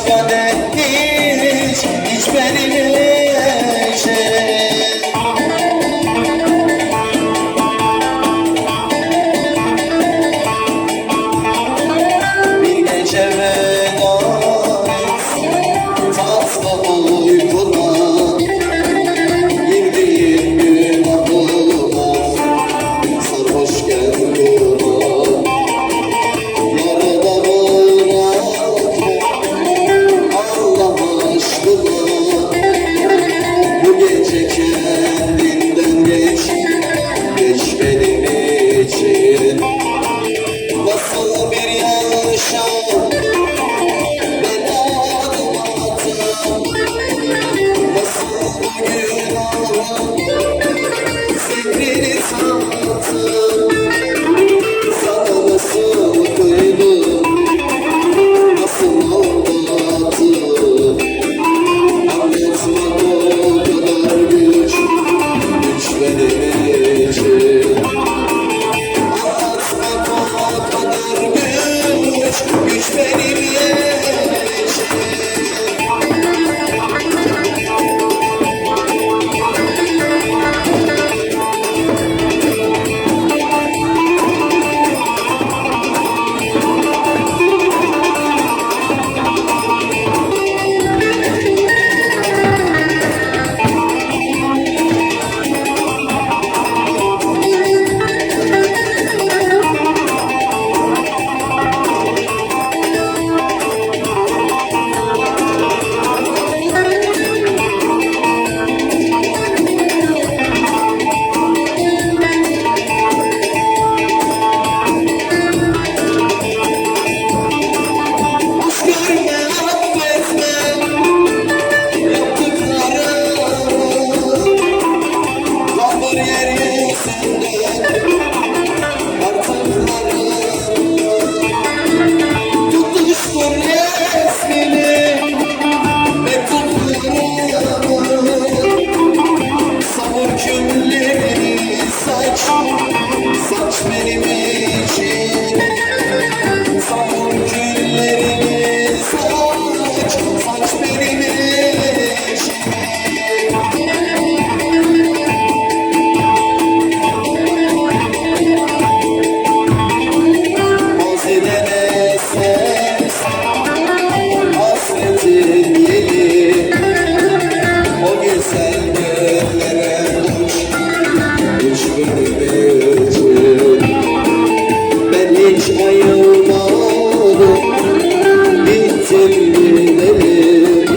পদে İçin Ben hiç ayılmadım Bittim gidelim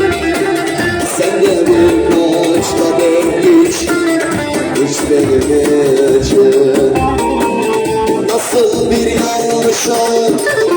Sen de birkaç kadeh iç İç benim Nasıl bir yanlışa